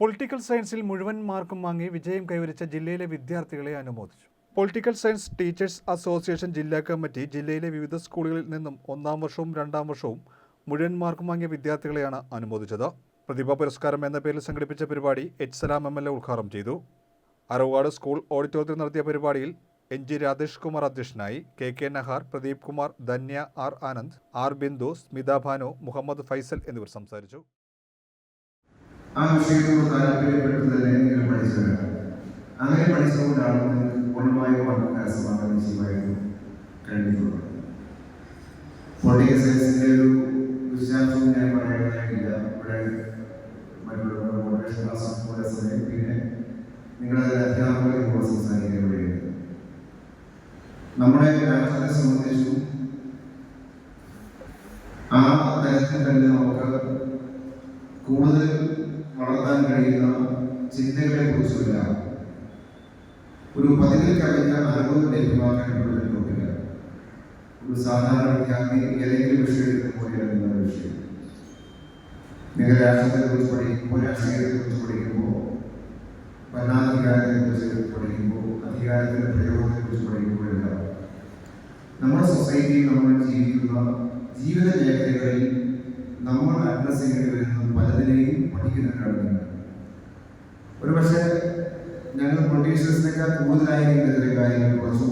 Political സയൻസിൽ മുഴുവൻ മാർക്കും വാങ്ങി വിജയം കൈവരിച്ച ജില്ലയിലെ വിദ്യാർത്ഥികളെ അനുമോദിച്ചു. പൊളിറ്റിക്കൽ സയൻസ് ടീച്ചേഴ്സ് അസോസിയേഷൻ ജില്ലാ കമ്മിറ്റി ജില്ലയിലെ വിവിധ സ്കൂളുകളിൽ നിന്നും ഒന്നാം വർഷവും രണ്ടാം വർഷവും മുഴുവൻ മാർക്കും വാങ്ങിയ വിദ്യാർത്ഥികളെയാണ് അനുമോദിച്ചത്. പ്രതിഭാ പുരസ്കാരം എന്ന പേരിൽ സംഘടിപ്പിച്ച പരിപാടി H Salam M L A ഉദ്ഘാടനം ചെയ്തു. അറവാട് സ്കൂൾ ഓഡിറ്റോറിയത്തിൽ നടത്തിയ പരിപാടിയിൽ എൻ ജി രാധേഷ് കുമാർ അധ്യക്ഷനായി K K Nahar Pradeep Kumar Dhanya R Anand R Bindu Smitha Bhanu Muhammad Faisal എന്നിവർ സംസാരിച്ചു. ആ വിഷയത്തോട് താല്പര്യപ്പെട്ട് തന്നെ നിങ്ങൾ പഠിച്ചവരാണ്. അങ്ങനെ പഠിച്ചുകൊണ്ടാണ് നിങ്ങൾക്ക് പൂർണമായ പഠന സമാധാനം ചെയ്യുവാനും കഴിഞ്ഞിട്ടുള്ളത്. പൊളിറ്റിക്കൽ സയൻസിന്റെ ഒരു വിശദാംശം ഞാൻ പറയേണ്ടതായിട്ടില്ല ഇവിടെ മറ്റുള്ളവരുടെ ക്ലാസ് പോലെ സമയം പിന്നെ നിങ്ങളുടെ അധ്യാപകരെ കൂടെ സംസാരിക്കാൻ വേണ്ടിയിട്ട് നമ്മുടെ രാജ്യത്തെ സംബന്ധിച്ചും ആ തരത്തിൽ തന്നെ നമുക്ക് കൂടുതൽ കഴിയുന്ന ചിന്തകളെ കുറിച്ചുമില്ല ഒരു പതിവിൽ കവിഞ്ഞ അറിവ് ലഭ്യമാക്കപ്പെടുന്നില്ല ഒരു സാധാരണ വിദ്യാർത്ഥി ഏതെങ്കിലും വിഷയം എടുക്കുമ്പോഴാണ് വിഷയം. നിങ്ങൾ രാഷ്ട്രത്തെ കുറിച്ച് പഠിക്കുമ്പോൾ രാഷ്ട്രീയത്തെ കുറിച്ച് പഠിക്കുമ്പോൾ ഭരണാധികാരത്തെ കുറിച്ച് പഠിക്കുമ്പോൾ അധികാരത്തിന്റെ പ്രയോഗത്തെ കുറിച്ച് പഠിക്കുമ്പോഴെല്ലാം നമ്മുടെ സൊസൈറ്റിയിൽ നമ്മൾ ജീവിക്കുന്ന ജീവിത മേഖലകളിൽ നമ്മൾ അഡ്രസ് ചെയ്യേണ്ടി വരുന്ന ഒരു പക്ഷേ ഞങ്ങൾ പൊളിറ്റീഷ്യൻസിനേക്കാൾ കൂടുതലായിരിക്കും ഇതിലെ കാര്യങ്ങൾ പഠിക്കുന്നത്